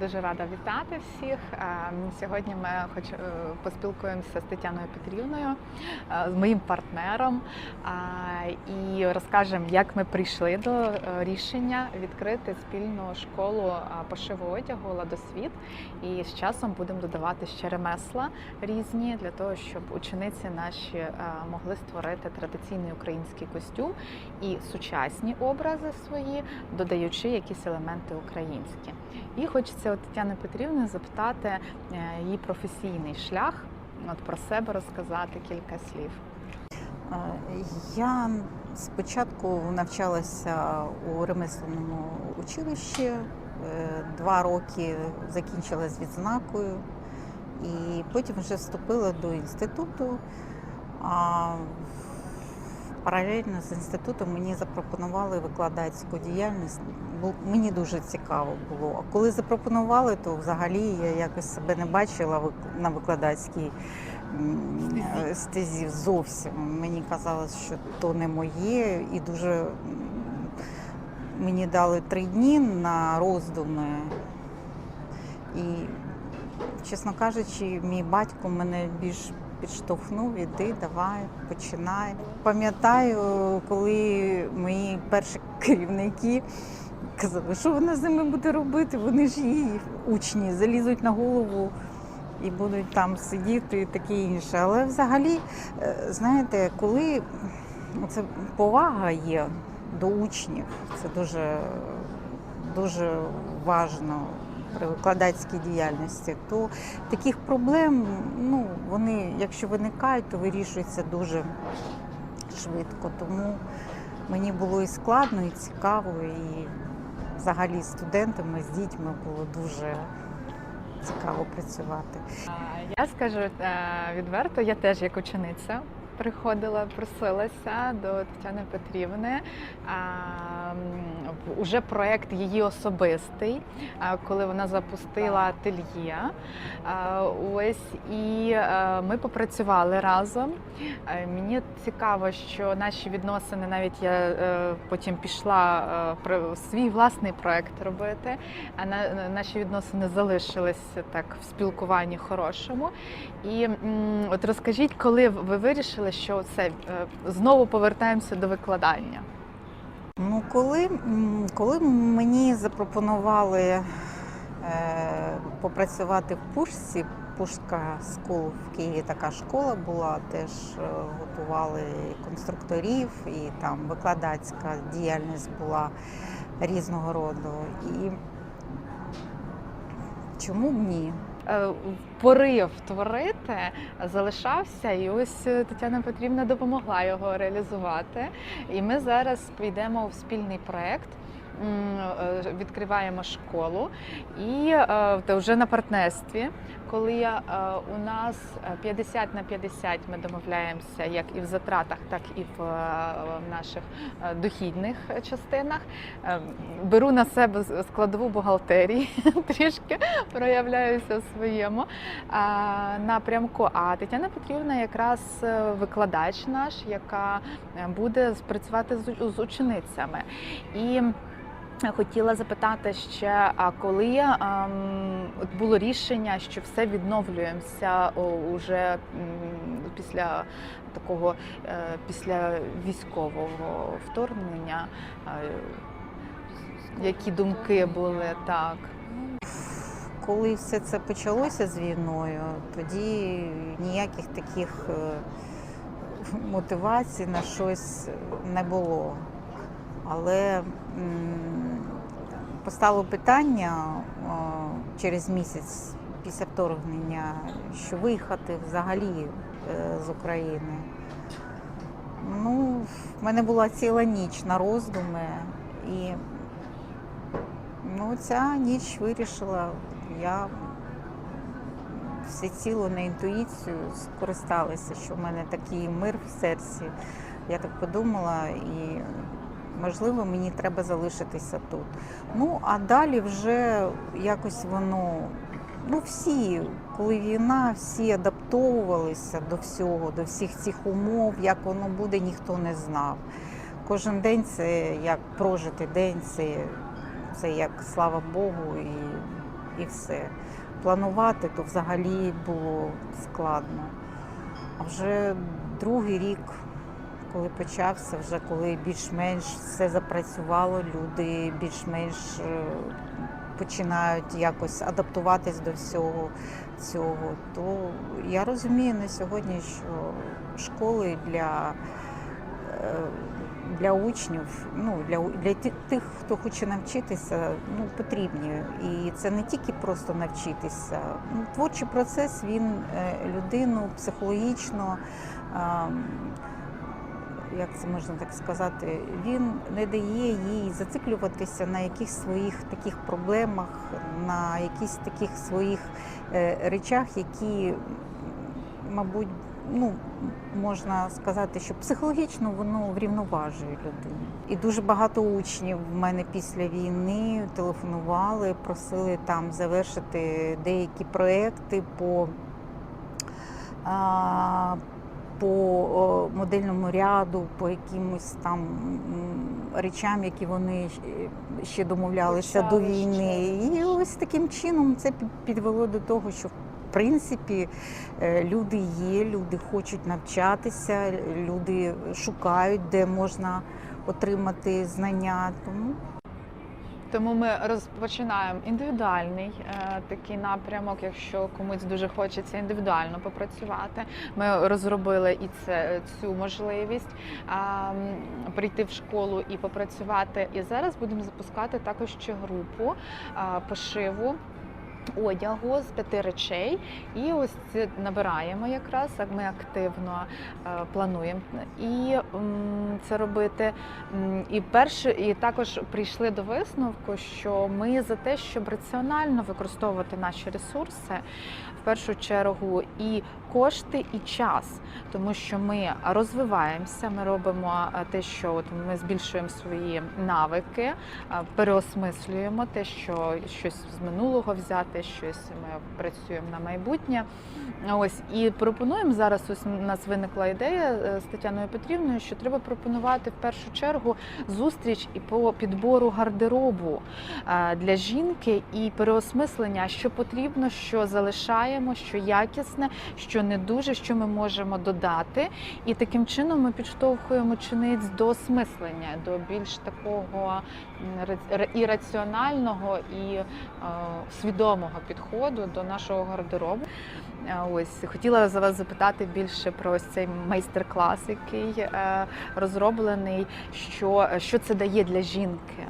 Дуже рада вітати всіх. Е, Сьогодні ми хоч е, поспілкуємося з Тетяною Петрівною, е, з моїм партнером, і розкажемо, як ми прийшли до рішення відкрити спільну школу пошиву одягу Ладосвіт. І з часом будемо додавати ще ремесла різні для того, щоб учениці наші могли створити традиційний український костюм і сучасні образи свої, додаючи якісь елементи українські. І хочеться от Тетяни Петрівни запитати е, її професійний шлях, от про себе розказати кілька слів. Е, Я спочатку навчалася у ремесленому училищі, е, два роки закінчила з відзнакою, і потім вже вступила до інституту. А паралельно з інститутом мені запропонували викладацьку діяльність. Мені дуже цікаво було. А коли запропонували, то взагалі я якось себе не бачила на викладацькій Стезі. стезі зовсім. Мені казалось, що то не моє, і дуже мені дали три дні на роздуми. І, чесно кажучи, мій батько мене більш підштовхнув, іди, давай, починай. Пам'ятаю, коли мої перші керівники казали, що вона з ними буде робити, вони ж її учні залізуть на голову і будуть там сидіти і таке інше. Але взагалі, е, знаєте, коли це повага є до учнів, це дуже, дуже важно при викладацькій діяльності, то таких проблем, ну, вони, якщо виникають, то вирішуються дуже швидко. Тому мені було і складно, і цікаво, і взагалі з студентами, з дітьми було дуже цікаво працювати. Я скажу е, відверто, я теж як учениця. Приходила, просилася до Тетяни Петрівни. А, Уже проєкт її особистий, а, коли вона запустила ательє. А, Ось і е, ми попрацювали разом. Е, Мені цікаво, що наші відносини, навіть я е, потім пішла свій власний проект робити. А на наші відносини залишилися так в спілкуванні хорошому. І от розкажіть, коли ви вирішили, що це е, знову повертаємося до викладання? Ну, коли, коли мені запропонували е, попрацювати в Пушці, Пушка Скул в Києві така школа була, теж е, готували конструкторів, і там викладацька діяльність була різного роду. І чому б ні? Е, Порив творити залишався, і ось е, Тетяна Петрівна допомогла його реалізувати. І ми зараз підемо в спільний проект. Е, Відкриваємо школу і е, та вже на партнерстві, коли е, у нас е, 50 на 50 ми домовляємося як і в затратах, так і в наших дохідних частинах. Е, Беру на себе складову бухгалтерії трішки проявляюся в своєму напрямку. А Тетяна Петрівна якраз викладач наш, яка буде працювати з, з ученицями. І Хотіла запитати ще, а коли ем, от було рішення, що все відновлюємося уже після такого е, після військового вторгнення, е, які думки були так? Коли все це почалося з війною, тоді ніяких таких е, мотивацій на щось не було. Але постало питання е, через місяць після вторгнення, що виїхати взагалі е, з України. Ну, в мене була ціла ніч на роздуми, і ну, ця ніч вирішила, я всеціло на інтуїцію скористалася, що в мене такий мир в серці. Я так подумала, і можливо мені треба залишитися тут. Ну а далі вже якось воно. Ну, всі, коли війна, всі адаптовувалися до всього, до всіх цих умов, як воно буде, ніхто не знав. Кожен день це як прожитий день, це, це як слава Богу і і все. Планувати то взагалі було складно. А вже другий рік, коли почався, вже коли більш-менш все запрацювало, люди більш-менш е, починають якось адаптуватись до всього цього, то я розумію на сьогодні, що школи для, е, для учнів, ну для, для тих, хто хоче навчитися, ну потрібні. І це не тільки просто навчитися. Ну, творчий процес він е, людину психологічно. ем, Як це можна так сказати, він не дає їй зациклюватися на якихось своїх таких проблемах, на якихось таких своїх е, речах, які, мабуть, ну можна сказати, що психологічно воно врівноважує людину. І дуже багато учнів в мене після війни телефонували, просили там завершити деякі проекти по. По модельному ряду, по якимось там речам, які вони ще- ще домовлялися до війни. ще. І ось таким чином це під- підвело до того, що в принципі е, люди є, люди хочуть навчатися, люди шукають, де можна отримати знання. Тому Тому ми розпочинаємо індивідуальний е, такий напрямок. Якщо комусь дуже хочеться індивідуально попрацювати, ми розробили і це цю можливість е, прийти в школу і попрацювати. І зараз будемо запускати також ще групу е, пошиву. Одягу з п'яти речей, і ось це набираємо якраз. як Ми активно е, плануємо і це робити. І перше, і також прийшли до висновку, що ми за те, щоб раціонально використовувати наші ресурси, в першу чергу і кошти, і час, тому що ми розвиваємося, ми робимо е, те, що от ми збільшуємо свої навики, е, переосмислюємо те, що щось з минулого взяти, щось ми працюємо на майбутнє. Ось і пропонуємо зараз. Ось у нас виникла ідея е, з Тетяною Петрівною, що треба пропонувати в першу чергу зустріч і по підбору гардеробу е, для жінки і переосмислення, що потрібно, що залишаємо, що якісне, що не дуже, що ми можемо додати. І таким чином ми підштовхуємо чиниць до осмислення, до більш такого і раціонального, і е, свідомого підходу до нашого гардеробу. Е, Ось хотіла за вас запитати більше про ось цей майстер-клас, який е, розроблений. Що, що це дає для жінки?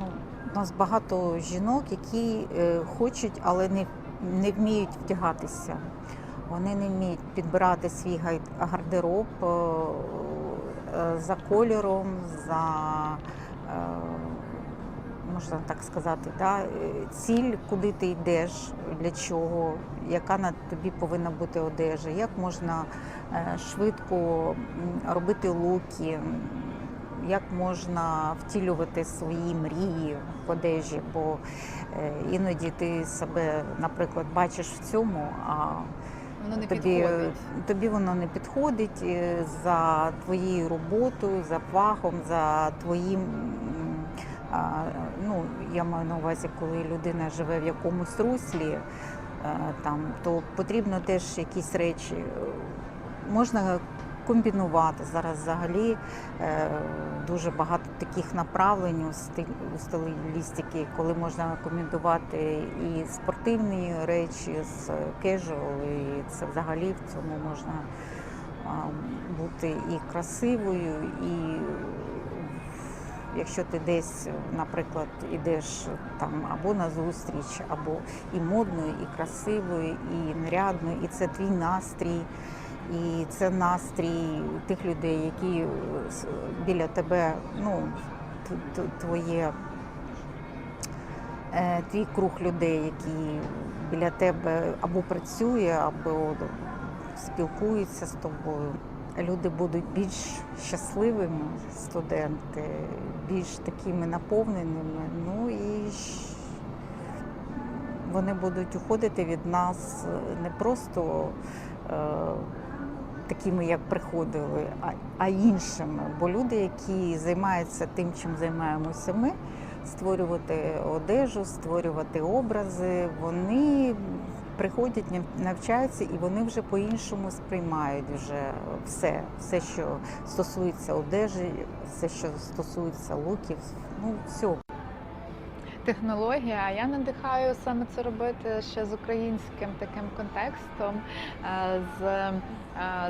ну, у нас багато жінок, які хочуть, але не, не вміють вдягатися. Вони не вміють підбирати свій гардероб за кольором, за можна так сказати, да, е, ціль, куди ти йдеш, для чого, яка на тобі повинна бути одежа, як можна е, швидко робити луки, як можна втілювати свої мрії в одежі, бо е, іноді ти себе, наприклад, бачиш в цьому, а Воно не тобі, підходить. тобі воно не підходить за твоєю роботою, за фахом, за твоїм. Ну, я маю на увазі, коли людина живе в якомусь руслі, е, там, то потрібно теж якісь речі. е, Можна комбінувати зараз взагалі е, дуже багато таких направлень у стилістики, коли можна комбінувати і спортивні речі з кежуал, і це взагалі в цьому можна бути і красивою, і якщо ти десь, наприклад, ідеш там або на зустріч, або і модною, і красивою, і нарядною, і це твій настрій. І це настрій тих людей, які е, біля тебе, ну, твоє, е, твій круг людей, які біля тебе або працює, або спілкуються з тобою. Люди будуть більш щасливими, студенти, більш такими наповненими. Ну і вони будуть уходити від нас не просто е, такими, як приходили, а, а іншими. Бо люди, які займаються тим, чим займаємося ми, створювати одежу, створювати образи. Вони приходять, нав- навчаються і вони вже по-іншому сприймають вже все, все, що стосується одежі, все, що стосується луків. Ну, все. Технологія. А я надихаю саме це робити ще з українським таким контекстом, е, з е,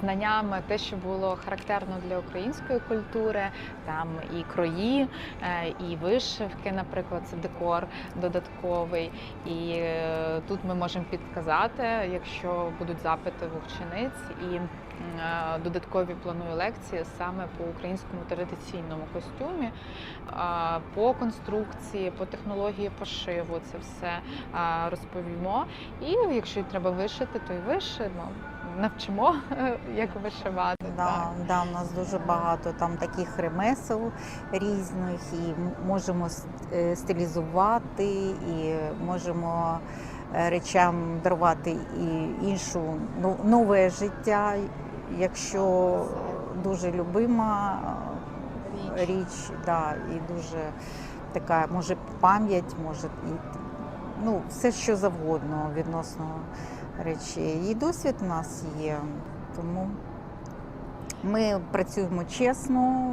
знаннями те, що було характерно для української культури, там і крої, е, і вишивки, наприклад, це декор додатковий. І тут ми можемо підказати, якщо будуть запити в учениць і. Е, Додаткові планую лекції саме по українському традиційному костюмі, по конструкції, по технології пошиву це все розповімо. І якщо треба вишити, то й вишимо. Навчимо, як вишивати. Да, Так. да, у нас дуже багато там таких ремесел різних, і можемо е, стилізувати, і можемо е, речам дарувати і іншу ну, нове життя, якщо дуже любима е, Річ. річ, да, і дуже така, може, пам'ять, може і ну, все що завгодно відносно речей. І досвід у нас є, тому ми працюємо чесно,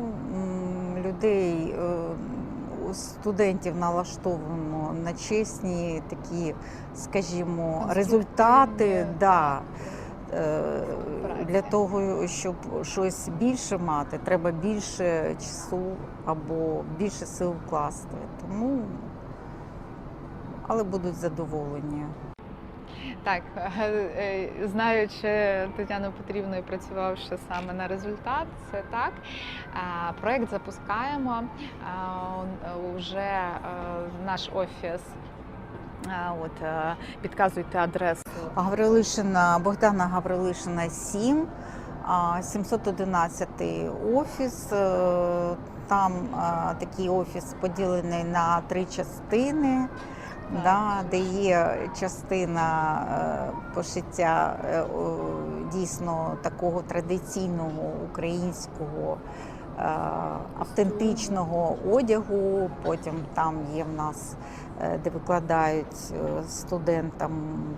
людей, е, студентів налаштовуємо на чесні такі, скажімо, результати. Да. Е. Для того, щоб щось більше мати, треба більше часу або більше сил вкласти. Тому, але будуть задоволені. Так, е, знаючи Тетяну Петрівну і працювавши саме на результат, це так. Проект запускаємо. Вже наш офіс. От е, підказуйте адресу. Гаврилишина, Богдана Гаврилишина 7, а, 711 офіс. Е, Там такий офіс поділений на три частини, да, де є частина е, пошиття е, дійсно такого традиційного українського. Е, Автентичного одягу, потім там є в нас е, де викладають е, студентам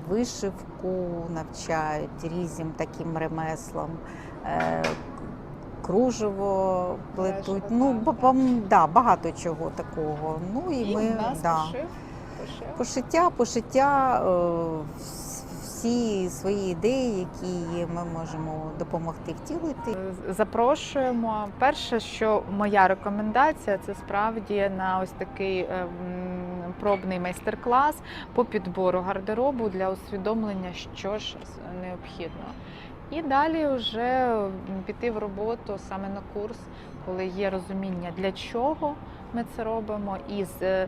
вишивку, навчають різним таким ремеслам, кружево плетуть. Ну, да, багато чого такого. Ну і, І ми да. пошив. пошиття, пошиття, е, всі свої ідеї, які ми можемо допомогти втілити. Запрошуємо. Перше, що моя рекомендація, це справді на ось такий е, пробний майстер-клас по підбору гардеробу для усвідомлення, що ж необхідно. І далі вже піти в роботу саме на курс, коли є розуміння, для чого ми це робимо, і з е,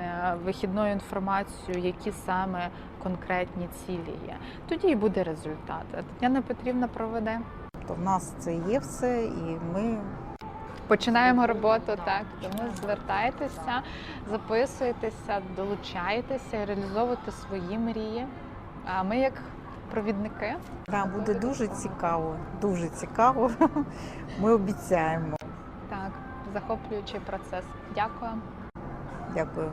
е, вихідною інформацією, які саме конкретні цілі є. Тоді і буде результат. Тетяна Петрівна проведе. То в нас це є все, і ми Починаємо роботу так. Тому звертайтеся, записуйтеся, долучайтеся реалізовуйте свої мрії. А ми, як провідники, да, буде дуже цікаво, дуже цікаво. Ми обіцяємо. Захоплюючий процес. Дякую. Дякую.